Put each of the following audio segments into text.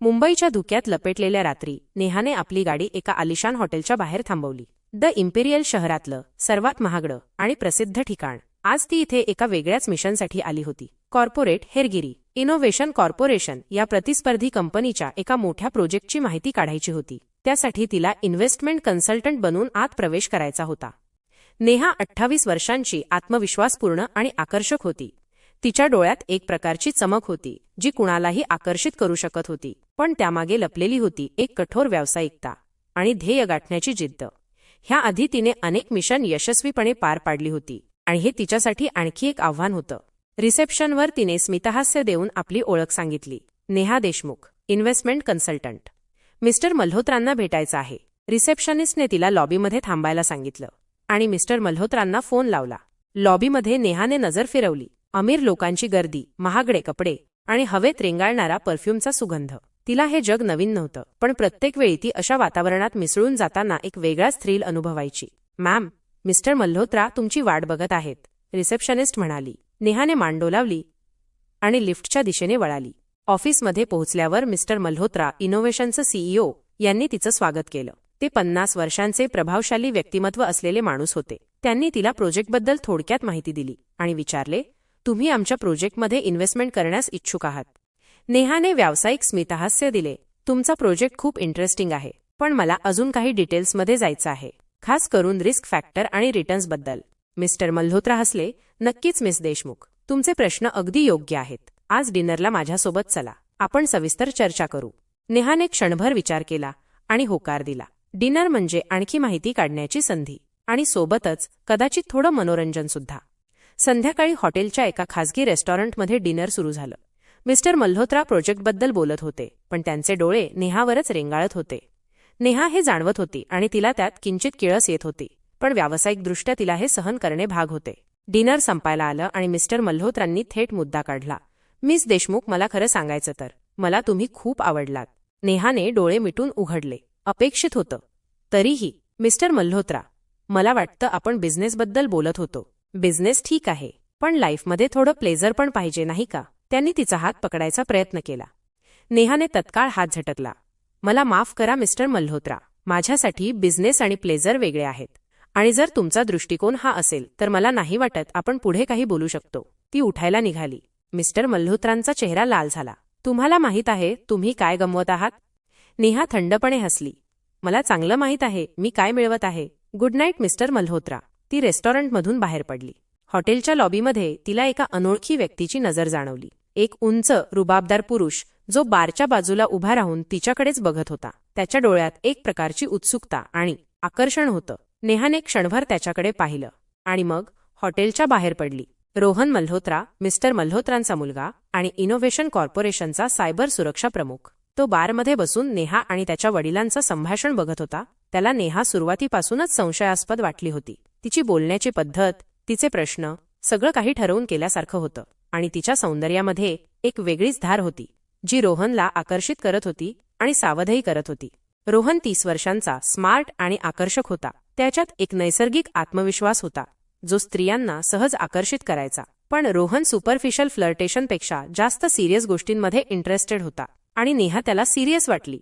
मुंबईच्या धुक्यात लपेटलेल्या रात्री नेहाने आपली गाडी एका आलिशान हॉटेलच्या बाहेर थांबवली. द इम्पेरियल शहरातलं सर्वात महागडं आणि प्रसिद्ध ठिकाण. आज ती इथे एका वेगळ्याच मिशनसाठी आली होती. कॉर्पोरेट हेरगिरी इनोव्हेशन कॉर्पोरेशन या प्रतिस्पर्धी कंपनीच्या एका मोठ्या प्रोजेक्टची माहिती काढायची होती. त्यासाठी तिला इन्व्हेस्टमेंट कन्सल्टंट बनून आत प्रवेश करायचा होता. नेहा अठ्ठावीस वर्षांची आत्मविश्वासपूर्ण आणि आकर्षक होती. तिच्या डोळ्यात एक प्रकारची चमक होती जी कुणालाही आकर्षित करू शकत होती. पण त्यामागे लपलेली होती एक कठोर व्यावसायिकता आणि ध्येय गाठण्याची जिद्द. ह्याआधी तिने अनेक मिशन यशस्वीपणे पार पाडली होती आणि हे तिच्यासाठी आणखी एक आव्हान होतं. रिसेप्शनवर तिने स्मितहास्य देऊन आपली ओळख सांगितली. Neha Deshmukh investment consultant. Mister मल्होत्रांना भेटायचं आहे. रिसेप्शनिस्टने तिला लॉबीमध्ये थांबायला सांगितलं आणि मिस्टर मल्होत्रांना फोन लावला. लॉबीमध्ये नेहाने नजर फिरवली. अमीर लोकांची गर्दी महागडे कपडे आणि हवेत रेंगाळणारा परफ्यूमचा सुगंध. तिला हे जग नवीन नव्हतं पण प्रत्येक वेळी ती अशा वातावरणात मिसळून जाताना एक वेगळाच थ्रिल अनुभवायची. मॅम मिस्टर मल्होत्रा तुमची वाट बघत आहेत रिसेप्शनिस्ट म्हणाली. नेहाने मान डोलावली आणि लिफ्टच्या दिशेने वळाली. ऑफिसमध्ये पोहोचल्यावर मिस्टर मल्होत्रा इनोव्हेशनचं सीईओ यांनी तिचं स्वागत केलं. ते पन्नास वर्षांचे प्रभावशाली व्यक्तिमत्व असलेले माणूस होते. त्यांनी तिला प्रोजेक्टबद्दल थोडक्यात माहिती दिली आणि विचारले तुम्ही आमच्या प्रोजेक्टमध्ये इन्व्हेस्टमेंट करण्यास इच्छुक आहात. नेहाने व्यावसायिक स्मितहास्य दिले. तुमचा प्रोजेक्ट खूप इंटरेस्टिंग आहे. पण मला अजून काही डिटेल्समध्ये जायचं आहे. खास करून रिस्क फॅक्टर आणि रिटर्न्सबद्दल मिस्टर मल्होत्रा हसले. नक्कीच मिस देशमुख. तुमचे प्रश्न अगदी योग्य आहेत. आज डिनरला माझ्यासोबत चला. आपण सविस्तर चर्चा करू. नेहाने क्षणभर विचार केला आणि होकार दिला. डिनर म्हणजे आणखी माहिती काढण्याची संधी. आणि सोबतच कदाचित थोडं मनोरंजन सुद्धा. संध्याकाळी हॉटेलच्या एका खासगी रेस्टॉरंटमध्ये डिनर सुरू झालं. मिस्टर मल्होत्रा प्रोजेक्टबद्दल बोलत होते पण त्यांचे डोळे नेहावरच रेंगाळत होते. नेहा हे जाणवत होती आणि तिला त्यात किंचित किळस येत होती पण व्यावसायिकदृष्ट्या तिला हे सहन करणे भाग होते. डिनर संपायला आलं आणि मिस्टर मल्होत्रांनी थेट मुद्दा काढला. मिस देशमुख मला खरं सांगायचं तर मला तुम्ही खूप आवडलात. नेहाने डोळे मिटून उघडले. अपेक्षित होतं. तरीही मिस्टर मल्होत्रा मला वाटतं आपण बिझनेसबद्दल बोलत होतो. बिझनेस ठीक आहे पण लाईफमध्ये थोडं प्लेझर पण पाहिजे नाही का? त्यांनी तिचा हात पकडायचा प्रयत्न केला. नेहाने तत्काळ हात झटकला. मला माफ करा मिस्टर मल्होत्रा. माझ्यासाठी बिझनेस आणि प्लेझर वेगळे आहेत. आणि जर तुमचा दृष्टिकोन हा असेल तर मला नाही वाटत आपण पुढे काही बोलू शकतो. ती उठायला निघाली. मिस्टर मल्होत्रांचा चेहरा लाल झाला. तुम्हाला माहीत आहे तुम्ही काय गमवत आहात? नेहा थंडपणे हसली. मला चांगलं माहीत आहे. मी काय मिळवत आहे? Good night mister Malhotra. ती रेस्टॉरंटमधून बाहेर पडली. हॉटेलच्या लॉबीमध्ये तिला एका अनोळखी व्यक्तीची नजर जाणवली. एक उंच रुबाबदार पुरुष जो बारच्या बाजूला उभा राहून तिच्याकडेच बघत होता. त्याच्या डोळ्यात एक प्रकारची उत्सुकता आणि आकर्षण होतं. नेहाने क्षणभर त्याच्याकडे पाहिलं. आणि मग हॉटेलच्या बाहेर पडली. रोहन मल्होत्रा मिस्टर मल्होत्रांचा मुलगा आणि इनोव्हेशन कॉर्पोरेशनचा सायबर सुरक्षा प्रमुख. तो बारमध्ये बसून नेहा आणि त्याच्या वडिलांचं संभाषण बघत होता. त्याला नेहा सुरुवातीपासूनच संशयास्पद वाटली होती. तिची बोलण्याची पद्धत तिचे प्रश्न सगळं काही ठरवून केल्यासारखं होतं आणि तिच्या सौंदर्यामध्ये एक वेगळीच धार होती जी रोहनला आकर्षित करत होती आणि सावधही करत होती. रोहन तीस वर्षांचा स्मार्ट आणि आकर्षक होता. त्याच्यात एक नैसर्गिक आत्मविश्वास होता जो स्त्रियांना सहज आकर्षित करायचा. पण रोहन सुपरफिशल फ्लर्टेशनपेक्षा जास्त सिरियस गोष्टींमध्ये इंटरेस्टेड होता आणि नेहा त्याला सिरियस वाटली.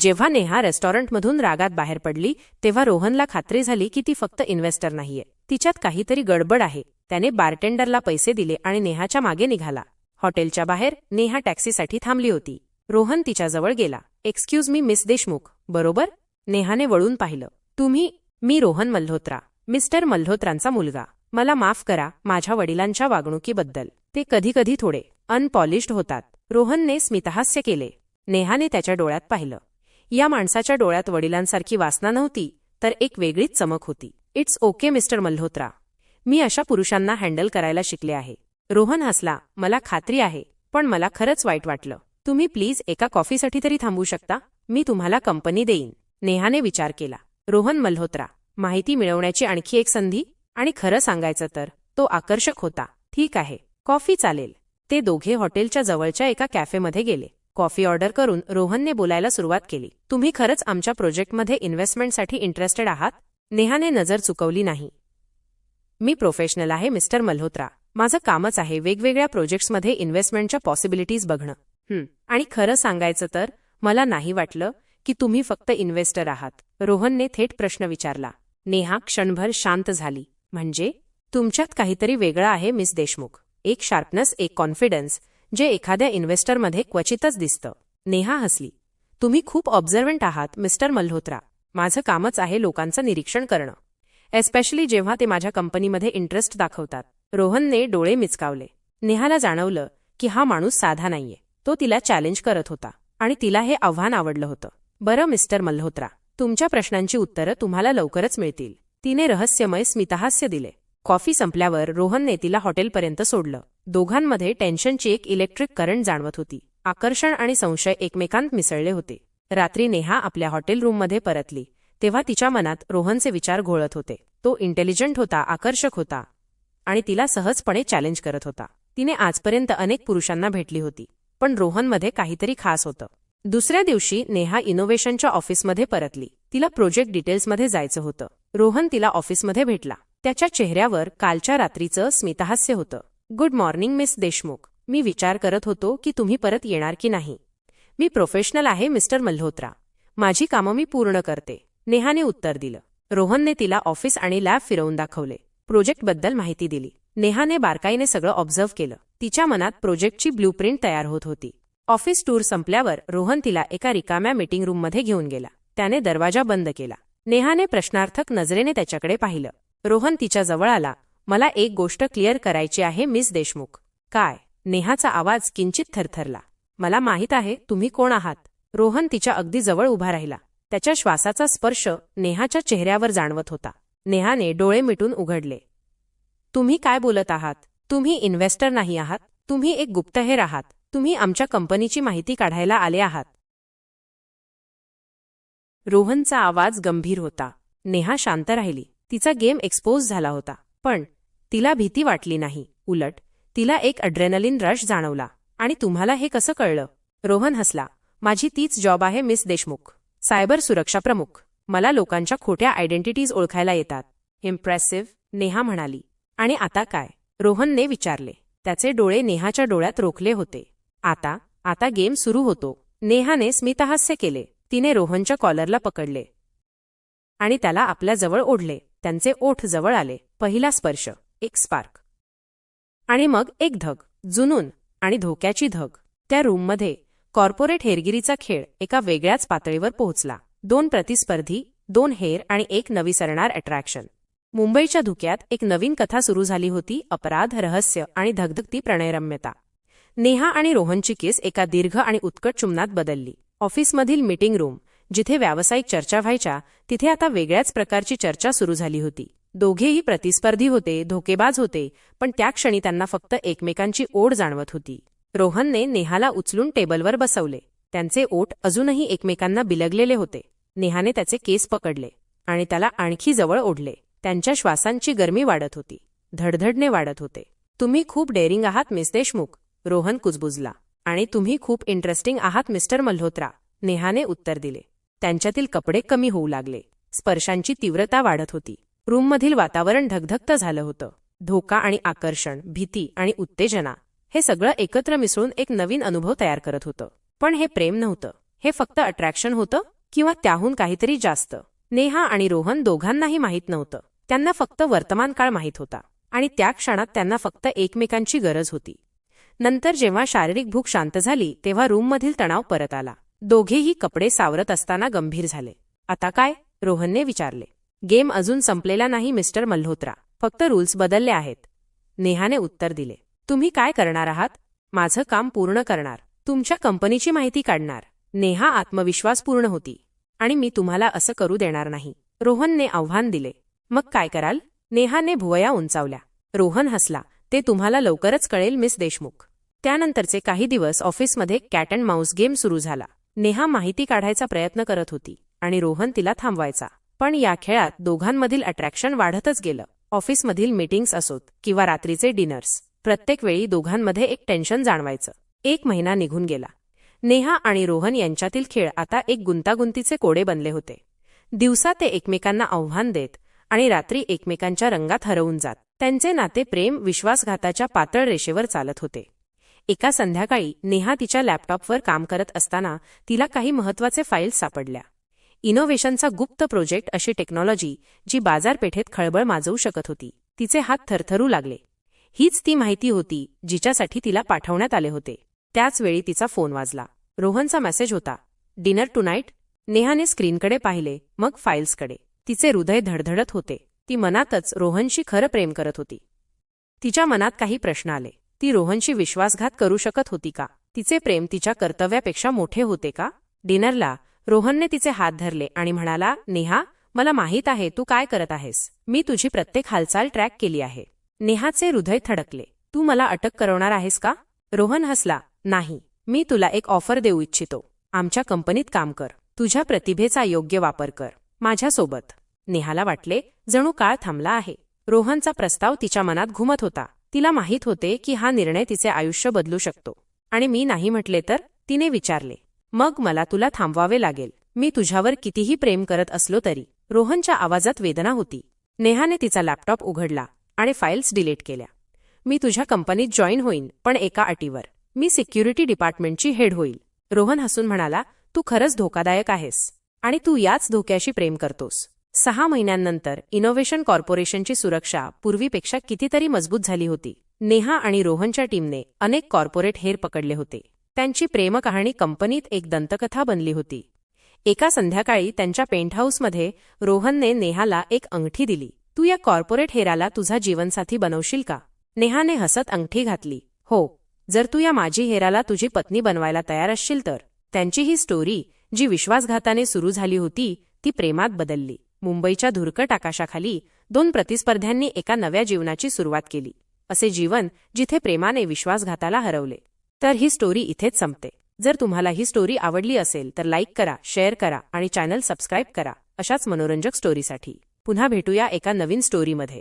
जेव्हा नेहा रेस्टॉरंटमधून रागात बाहेर पडली तेव्हा रोहनला खात्री झाली की ती फक्त इन्व्हेस्टर नाहीये. तिच्यात काहीतरी गडबड आहे. त्याने बारटेंडरला पैसे दिले आणि नेहाच्या मागे निघाला. हॉटेलच्या बाहेर नेहा टॅक्सीसाठी थांबली होती. रोहन तिच्याजवळ गेला. Excuse me miss Deshmukh. बरोबर? नेहाने वळून पाहिलं. तुम्ही मी रोहन मल्होत्रा. मिस्टर मल्होत्रांचा मुलगा. मला माफ करा माझ्या वडिलांच्या वागणुकीबद्दल. ते कधीकधी थोडे अनपॉलिश्ड होतात. रोहनने स्मितहास्य केले. नेहाने त्याच्या डोळ्यात पाहिलं. या माणसाच्या डोळ्यात वडिलांसारखी वासना नव्हती तर एक वेगळीच चमक होती. It's okay mister Malhotra. मी अशा पुरुषांना हँडल करायला शिकले आहे. रोहन हसला मला खात्री आहे पण मला खरंच वाईट वाटलं. तुम्ही प्लीज एका कॉफीसाठी तरी थांबू शकता? मी तुम्हाला कंपनी देईन. नेहाने विचार केला. रोहन मल्होत्रा माहिती मिळवण्याची आणखी एक संधी? आणि खरं सांगायचं तर तो आकर्षक होता. ठीक आहे कॉफी चालेल. ते दोघे हॉटेलच्या जवळच्या एका कॅफेमध्ये गेले. कॉफी ऑर्डर करून रोहनने बोलायला सुरुवात केली. तुम्ही खरंच आमच्या प्रोजेक्टमध्ये इन्व्हेस्टमेंटसाठी इंटरेस्टेड आहात? नेहाने नजर चुकवली नाही. मी प्रोफेशनल आहे मिस्टर मल्होत्रा. माझं कामच आहे वेगवेगळ्या प्रोजेक्ट्समध्ये इन्व्हेस्टमेंटच्या पॉसिबिलिटीज बघणं. आणि खरं सांगायचं तर मला नाही वाटलं की तुम्ही फक्त इन्व्हेस्टर आहात. रोहनने थेट प्रश्न विचारला. नेहा क्षणभर शांत झाली. म्हणजे? तुमच्यात काहीतरी वेगळं आहे मिस देशमुख. एक शार्पनेस एक कॉन्फिडन्स जे एखाद्या इन्व्हेस्टरमध्ये क्वचितच दिसतं. नेहा हसली. तुम्ही खूप ऑब्झर्वंट आहात मिस्टर मल्होत्रा. माझं कामच आहे लोकांचं निरीक्षण करणं. एस्पेशली जेव्हा ते माझ्या कंपनीमध्ये इंटरेस्ट दाखवतात. रोहनने डोळे मिचकावले. नेहाला जाणवलं की हा माणूस साधा नाहीये. तो तिला चॅलेंज करत होता आणि तिला हे आव्हान आवडलं होतं. बरं मिस्टर मल्होत्रा तुमच्या प्रश्नांची उत्तरं तुम्हाला लवकरच मिळतील. तिने रहस्यमय स्मितहास्य दिले. कॉफी संपल्यावर रोहनने तिला हॉटेलपर्यंत सोडलं. दोघांमध्ये टेन्शनची एक इलेक्ट्रिक करंट जाणवत होती. आकर्षण आणि संशय एकमेकांत मिसळले होते. रात्री नेहा आपल्या हॉटेल रूममध्ये परतली. तेव्हा तिच्या मनात रोहनचे विचार घोळत होते. तो इंटेलिजंट होता आकर्षक होता आणि तिला सहजपणे चॅलेंज करत होता. तिने आजपर्यंत अनेक पुरुषांना भेटली होती पण रोहनमध्ये काहीतरी खास होतं. दुसऱ्या दिवशी नेहा इनोव्हेशनच्या ऑफिसमध्ये परतली. तिला प्रोजेक्ट डिटेल्समध्ये जायचं होतं. रोहन तिला ऑफिसमध्ये भेटला. त्याच्या चेहऱ्यावर कालच्या रात्रीचं स्मितहास्य होतं. Good morning miss Deshmukh. मी विचार करत होतो की तुम्ही परत येणार की नाही. मी प्रोफेशनल आहे मिस्टर मल्होत्रा. माझी कामं मी पूर्ण करते. नेहाने उत्तर दिलं. रोहनने तिला ऑफिस आणि लॅब फिरवून दाखवले. प्रोजेक्टबद्दल माहिती दिली. नेहाने बारकाईने सगळं ऑब्झर्व्ह केलं. तिच्या मनात प्रोजेक्टची ब्लूप्रिंट तयार होत होती. ऑफिस टूर संपल्यावर रोहन तिला एका रिकाम्या मीटिंग रूममध्ये घेऊन गेला. त्याने दरवाजा बंद केला. नेहाने प्रश्नार्थक नजरेने त्याच्याकडे पाहिलं. रोहन तिच्या जवळ आला. मला एक गोष्ट क्लिअर करायची आहे मिस देशमुख. काय? नेहाचा आवाज किंचित थरथरला. मला माहीत आहे तुम्ही कोण आहात. रोहन तिच्या अगदी जवळ उभा राहिला. त्याच्या श्वासाचा स्पर्श नेहाच्या चेहऱ्यावर जाणवत होता. नेहाने डोळे मिटून उघडले. तुम्ही काय बोलत आहात? तुम्ही इन्व्हेस्टर नाही आहात. तुम्ही एक गुप्तहेर आहात. तुम्ही आमच्या कंपनीची माहिती काढायला आले आहात. रोहनचा आवाज गंभीर होता. नेहा शांत राहिली. तिचा गेम एक्सपोज झाला होता. पण तिला भीती वाटली नाही. उलट तिला एक अड्रेनलिन रश जाणवला. आणि तुम्हाला हे कसं कळलं? रोहन हसला. माझी तीच जॉब आहे मिस देशमुख. सायबर सुरक्षा प्रमुख. मला लोकांच्या खोट्या आयडेंटिटीज ओळखायला येतात. इम्प्रेसिव्ह नेहा म्हणाली. आणि आता काय? रोहनने विचारले. त्याचे डोळे नेहाच्या डोळ्यात रोखले होते. आता आता गेम सुरू होतो. नेहाने स्मितहास्य केले. तिने रोहनच्या कॉलरला पकडले. आणि त्याला आपल्या जवळ ओढले. त्यांचे ओठ जवळ आले. पहिला स्पर्श. एक स्पार्क. आणि मग एक धग. जुनून. आणि धोक्याची धग. त्या रूममध्ये कॉर्पोरेट हेरगिरीचा खेळ एका वेगळ्याच पातळीवर पोहोचला. दोन प्रतिस्पर्धी दोन हेर आणि एक नविसरणार अट्रॅक्शन मुंबईच्या धुक्यात एक नवीन कथा सुरू झाली होती अपराध रहस्य आणि धगधगती प्रणयरम्यता. नेहा आणि रोहनची केस एका दीर्घ आणि उत्कट चुंबनात बदलली. ऑफिसमधील मीटिंग रूम जिथे व्यावसायिक चर्चा व्हायच्या तिथे आता वेगळ्याच प्रकारची चर्चा सुरू झाली होती. दोघेही प्रतिस्पर्धी होते धोकेबाज होते पण त्या क्षणी त्यांना फक्त एकमेकांची ओढ जाणवत होती. रोहनने नेहाला उचलून टेबलवर बसवले. त्यांचे ओठ अजूनही एकमेकांना बिलगलेले होते. नेहाने त्याचे केस पकडले आणि त्याला आणखी जवळ ओढले. त्यांच्या श्वासांची गरमी वाढत होती. धडधडणे वाढत होते. तुम्ही खूप डेअरिंग आहात मिस देशमुख रोहन कुजबुजला. आणि तुम्ही खूप इंटरेस्टिंग आहात मिस्टर मल्होत्रा नेहाने उत्तर दिले. त्यांच्यातील कपडे कमी होऊ लागले. स्पर्शांची तीव्रता वाढत होती. रूममधील वातावरण धगधगत झालं होतं. धोका आणि आकर्षण भीती आणि उत्तेजना हे सगळं एकत्र मिसळून एक नवीन अनुभव तयार करत होतं. पण हे प्रेम नव्हतं. हे फक्त अट्रॅक्शन होतं किंवा त्याहून काहीतरी जास्त. नेहा आणि रोहन दोघांनाही माहीत नव्हतं. त्यांना फक्त वर्तमान काळ माहीत होता आणि त्या क्षणात त्यांना फक्त एकमेकांची गरज होती. नंतर जेव्हा शारीरिक भूक शांत झाली तेव्हा रूममधील तणाव परत आला. दोघेही कपडे सावरत असताना गंभीर झाले. आता काय? रोहनने विचारले. गेम अजून संपलेला नाही मिस्टर मल्होत्रा. फक्त रूल्स बदलले आहेत. नेहाने उत्तर दिले. तुम्ही काय करणार आहात? माझं काम पूर्ण करणार. तुमच्या कंपनीची माहिती काढणार. नेहा आत्मविश्वासपूर्ण होती. आणि मी तुम्हाला असं करू देणार नाही. रोहनने आव्हान दिले. मग काय कराल? नेहाने भुवया उंचावल्या. रोहन हसला. ते तुम्हाला लवकरच कळेल मिस देशमुख. त्यानंतरचे काही दिवस ऑफिसमध्ये कॅट अँड माऊस गेम सुरू झाला. नेहा माहिती काढायचा प्रयत्न करत होती. आणि रोहन तिला थांबवायचा. पण या खेळात दोघांमधील अट्रॅक्शन वाढतच गेलं. ऑफिसमधील मीटिंग्स असोत किंवा रात्रीचे डिनर्स. प्रत्येक वेळी दोघांमध्ये एक टेन्शन जाणवायचं. एक महिना निघून गेला. नेहा आणि रोहन यांच्यातील खेळ आता एक गुंतागुंतीचे कोडे बनले होते. दिवसा ते एकमेकांना आव्हान देत आणि रात्री एकमेकांच्या रंगात हरवून जात. त्यांचे नाते प्रेम विश्वासघाताच्या पातळ रेषेवर चालत होते. एका संध्याकाळी नेहा तिच्या लॅपटॉपवर काम करत असताना तिला काही महत्त्वाचे फाईल्स सापडल्या. इनोव्हेशनचा गुप्त प्रोजेक्ट अशी टेक्नॉलॉजी जी बाजारपेठेत खळबळ माजवू शकत होती. तिचे हात थरथरू लागले. हीच ती माहिती होती जिच्यासाठी तिला पाठवण्यात आले होते. त्याचवेळी तिचा फोन वाजला. रोहनचा मेसेज होता. डिनर टू नाईट नेहाने स्क्रीनकडे पाहिले मग फाईल्सकडे. तिचे हृदय धडधडत होते. ती मनातच रोहनशी खरं प्रेम करत होती. तिच्या मनात काही प्रश्न आले. ती रोहनशी विश्वासघात करू शकत होती का? तिचे प्रेम तिच्या कर्तव्यापेक्षा मोठे होते का? डिनरला रोहनने तिचे हात धरले आणि म्हणाला नेहा मला माहीत आहे तू काय करत आहेस. मी तुझी प्रत्येक हालचाल ट्रॅक केली आहे. नेहाचे हृदय थडकले. तू मला अटक करवणार आहेस का? रोहन हसला. नाही. मी तुला एक ऑफर देऊ इच्छितो. आमच्या कंपनीत काम कर. तुझ्या प्रतिभेचा योग्य वापर कर. माझ्यासोबत. नेहाला वाटले जणू काळ थांबला आहे. रोहनचा प्रस्ताव तिच्या मनात घुमत होता. तिला माहीत होते की हा निर्णय तिचे आयुष्य बदलू शकतो. आणि मी नाही म्हटले तर तिने विचारले. मग मला तुला थांबवावे लागेल. मी तुझ्यावर कितीही प्रेम करत असलो तरी. रोहनच्या आवाजात वेदना होती. नेहाने तिचा लॅपटॉप उघडला आणि फाईल्स डिलीट केल्या. मी तुझ्या कंपनीत जॉईन होईन पण एका अटीवर. मी सिक्युरिटी डिपार्टमेंटची हेड होईल. रोहन हसून म्हणाला तू खरंच धोकादायक आहेस. आणि तू याच धोक्याशी प्रेम करतोस. सहा महिन्यांनंतर इनोव्हेशन कॉर्पोरेशनची सुरक्षा पूर्वीपेक्षा कितीतरी मजबूत झाली होती. नेहा आणि रोहनच्या टीमने अनेक कॉर्पोरेट हेर पकडले होते. त्यांची प्रेमकहाणी कंपनीत एक दंतकथा बनली होती. एका संध्याकाळी त्यांच्या पेंटहाऊसमध्ये रोहनने नेहाला एक अंगठी दिली. तू या कॉर्पोरेट हेराला तुझा जीवनसाथी बनवशील का? नेहाने हसत अंगठी घातली. हो जर तू या माझी हेराला तुझी पत्नी बनवायला तयार असशील तर. त्यांची ही स्टोरी जी विश्वासघाताने सुरू झाली होती ती प्रेमात बदलली. मुंबईच्या धुरकट आकाशाखाली दोन प्रतिस्पर्ध्यांनी एका नव्या जीवनाची सुरुवात केली. असे जीवन जिथे प्रेमाने विश्वासघाताला हरवले. तर ही स्टोरी इथेच संपते. जर तुम्हाला ही स्टोरी आवडली असेल तर लाईक करा शेअर करा आणि चॅनल सबस्क्राईब करा अशाच मनोरंजक स्टोरीसाठी पुन्हा भेटूया एका नवीन स्टोरीमध्ये